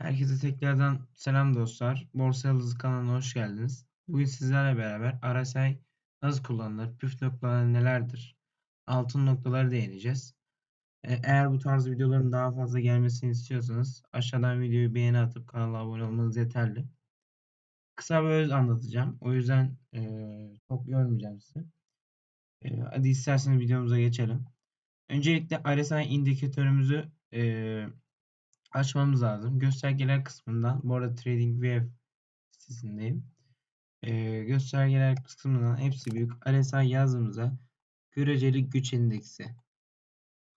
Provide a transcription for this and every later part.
Herkese tekrardan selam dostlar. Borsa Yıldızı kanalına hoş geldiniz. Bugün sizlerle beraber RSI nasıl kullanılır, püf noktaları nelerdir, altın noktaları değineceğiz. E, Eğer bu tarz videoların daha fazla gelmesini istiyorsanız aşağıdan videoyu beğeni atıp kanala abone olmanız yeterli. Kısa ve öz anlatacağım. O yüzden e, çok yormayacağım sizi. E, hadi isterseniz videomuza geçelim. Öncelikle RSI indikatörümüzü e, açmamız lazım. Göstergeler kısmından, bu arada TradingView sitesindeyim. Ee, göstergeler kısmından hepsi büyük. RSI yazdığımızda göreceli güç endeksi.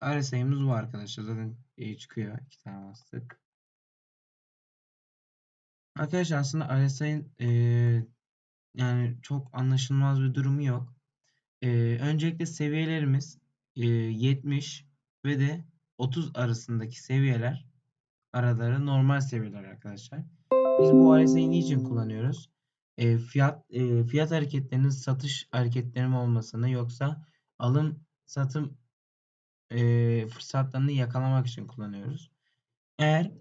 RSI'miz bu arkadaşlar. Zaten e, çıkıyor. İki tane bastık. Arkadaşlar aslında RSI'nin e, yani çok anlaşılmaz bir durumu yok. E, öncelikle seviyelerimiz e, 70 ve de 30 arasındaki seviyeler araları normal seviyeler arkadaşlar. Biz bu RSI'yi niçin kullanıyoruz? E, fiyat e, fiyat hareketlerinin satış hareketleri mi olmasını yoksa alım satım e, fırsatlarını yakalamak için kullanıyoruz. Eğer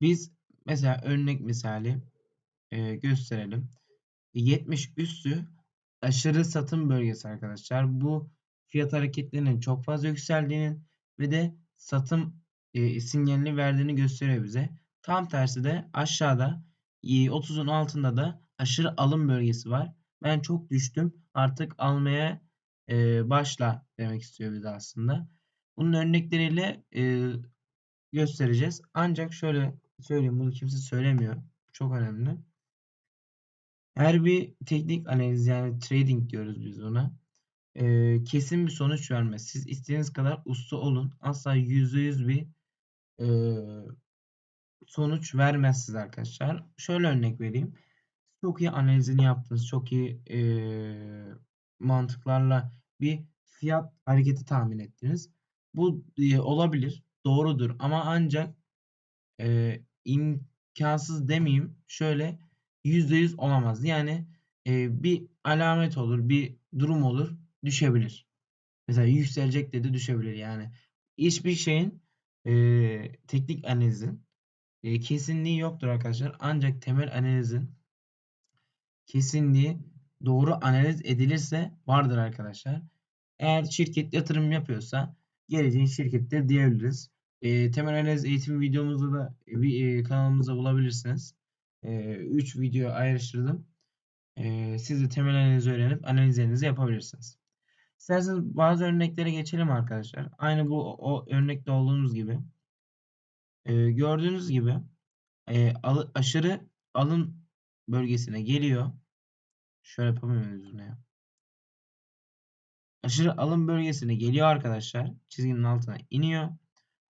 biz mesela örnek misali e, gösterelim. 70 üstü aşırı satım bölgesi arkadaşlar. Bu fiyat hareketlerinin çok fazla yükseldiğinin ve de satım e, sinyalini verdiğini gösteriyor bize. Tam tersi de aşağıda e, 30'un altında da aşırı alım bölgesi var. Ben çok düştüm artık almaya e, başla demek istiyor bize aslında. Bunun örnekleriyle e, göstereceğiz. Ancak şöyle söyleyeyim bunu kimse söylemiyor. Çok önemli. Her bir teknik analiz yani trading diyoruz biz buna. E, kesin bir sonuç vermez. Siz istediğiniz kadar usta olun. Asla %100 bir e, sonuç vermez size arkadaşlar. Şöyle örnek vereyim. Çok iyi analizini yaptınız. Çok iyi e, mantıklarla bir fiyat hareketi tahmin ettiniz. Bu e, olabilir. Doğrudur. Ama ancak e, imkansız demeyeyim. Şöyle %100 olamaz. Yani e, bir alamet olur. Bir durum olur. Düşebilir. Mesela yükselecek dedi düşebilir. Yani hiçbir şeyin e, teknik analizin e, kesinliği yoktur arkadaşlar. Ancak temel analizin kesinliği doğru analiz edilirse vardır arkadaşlar. Eğer şirket yatırım yapıyorsa geleceğin şirkettir diyebiliriz. E, temel analiz eğitim videomuzda da e, kanalımızda bulabilirsiniz. 3 e, video ayrıştırdım. E, siz de temel analiz öğrenip analizlerinizi yapabilirsiniz. İsterseniz bazı örneklere geçelim arkadaşlar. Aynı bu o örnekte olduğumuz gibi. Ee, gördüğünüz gibi e, al, aşırı alım bölgesine geliyor. Şöyle yapamıyoruz bunu ya. Aşırı alım bölgesine geliyor arkadaşlar. Çizginin altına iniyor.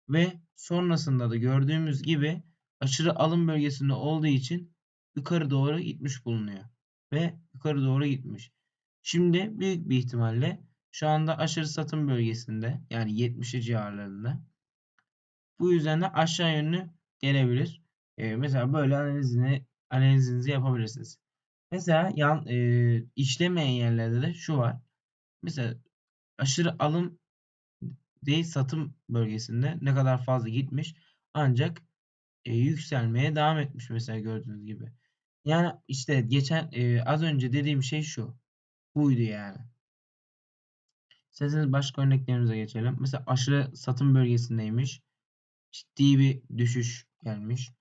Ve sonrasında da gördüğümüz gibi aşırı alım bölgesinde olduğu için yukarı doğru gitmiş bulunuyor. Ve yukarı doğru gitmiş. Şimdi büyük bir ihtimalle şu anda aşırı satım bölgesinde yani 70'i civarlarında. Bu yüzden de aşağı yönlü gelebilir. E, mesela böyle analizini analizinizi yapabilirsiniz. Mesela yan e, işlemeyen yerlerde de şu var. Mesela aşırı alım değil satım bölgesinde ne kadar fazla gitmiş ancak e, yükselmeye devam etmiş mesela gördüğünüz gibi. Yani işte geçen e, az önce dediğim şey şu. Buydu yani. İsterseniz başka örneklerimize geçelim. Mesela aşırı satım bölgesindeymiş. Ciddi bir düşüş gelmiş.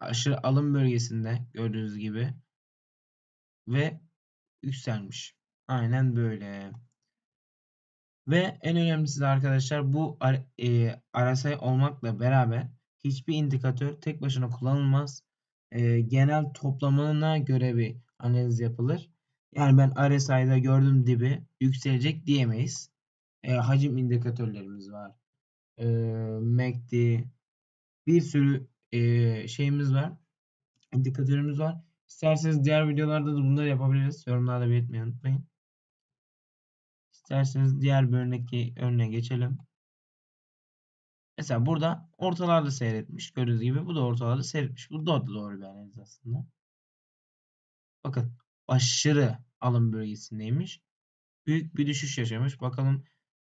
Aşırı alım bölgesinde gördüğünüz gibi. Ve yükselmiş. Aynen böyle. Ve en önemlisi de arkadaşlar bu e, olmakla beraber hiçbir indikatör tek başına kullanılmaz. E, genel toplamına göre bir analiz yapılır. Yani ben RSI'da gördüğüm dibi yükselecek diyemeyiz. E, hacim indikatörlerimiz var. E, MACD bir sürü e, şeyimiz var. İndikatörümüz var. İsterseniz diğer videolarda da bunları yapabiliriz. Yorumlarda belirtmeyi unutmayın. İsterseniz diğer bir örnek, örneğe geçelim. Mesela burada ortalarda seyretmiş. Gördüğünüz gibi bu da ortalarda seyretmiş. Bu da doğru bir analiz aslında. Bakın aşırı alım bölgesindeymiş. Büyük bir düşüş yaşamış. Bakalım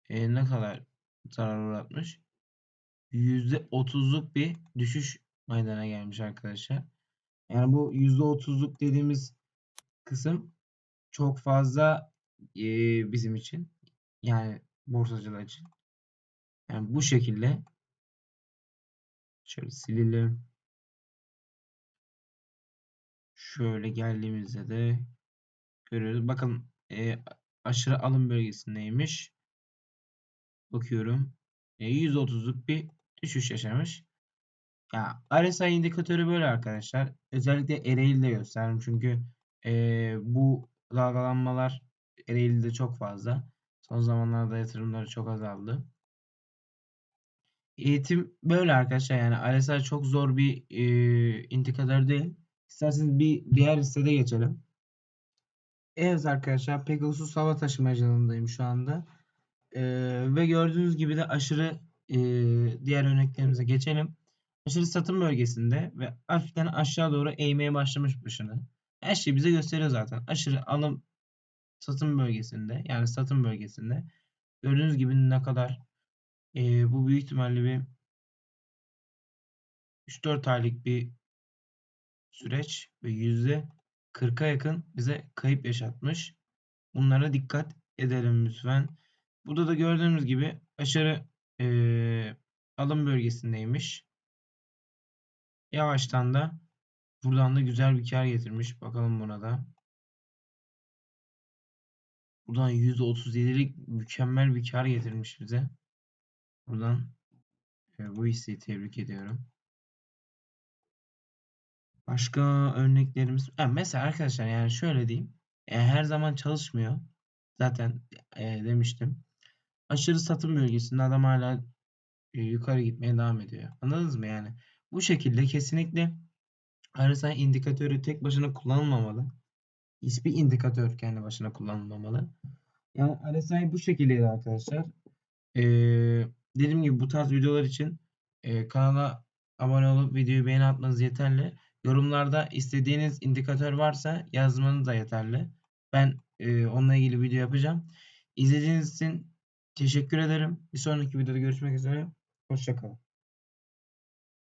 e, ne kadar zarar uğratmış. %30'luk bir düşüş meydana gelmiş arkadaşlar. Yani bu %30'luk dediğimiz kısım çok fazla e, bizim için. Yani borsacılar için. Yani bu şekilde şöyle silelim. Şöyle geldiğimizde de görüyoruz. Bakın e, aşırı alım bölgesindeymiş. Bakıyorum. E, %30'luk bir düşüş yaşamış. Ya RSI indikatörü böyle arkadaşlar. Özellikle Ereğli'de gösterdim çünkü e, bu dalgalanmalar Ereğli'de çok fazla. Son zamanlarda yatırımları çok azaldı. Eğitim böyle arkadaşlar yani RSI çok zor bir e, indikatör değil. İsterseniz bir diğer listede geçelim. Evet arkadaşlar Pegasus hava taşımacılığındayım şu anda. E, ve gördüğünüz gibi de aşırı e, diğer örneklerimize geçelim. Aşırı satım bölgesinde ve hafiften aşağı doğru eğmeye başlamış başını. Her şey bize gösteriyor zaten. Aşırı alım satım bölgesinde yani satım bölgesinde gördüğünüz gibi ne kadar e, bu büyük ihtimalle bir 3-4 aylık bir süreç ve yüzde 40'a yakın bize kayıp yaşatmış. Bunlara dikkat edelim lütfen. Burada da gördüğümüz gibi aşırı e, alım bölgesindeymiş. Yavaştan da buradan da güzel bir kar getirmiş. Bakalım buna da. Buradan %37'lik mükemmel bir kar getirmiş bize. Buradan e, bu hisseyi tebrik ediyorum. Başka örneklerimiz yani mesela arkadaşlar yani şöyle diyeyim. Yani her zaman çalışmıyor. Zaten e, demiştim. Aşırı satım bölgesinde adam hala e, yukarı gitmeye devam ediyor. Anladınız mı yani? Bu şekilde kesinlikle RSI indikatörü tek başına kullanılmamalı. Hiçbir indikatör kendi başına kullanılmamalı. Yani RSI bu şekildeydi arkadaşlar. Ee, dediğim gibi bu tarz videolar için e, kanala abone olup videoyu beğeni atmanız yeterli. Yorumlarda istediğiniz indikatör varsa yazmanız da yeterli. Ben e, onunla ilgili video yapacağım. İzlediğiniz için teşekkür ederim. Bir sonraki videoda görüşmek üzere. Hoşçakalın.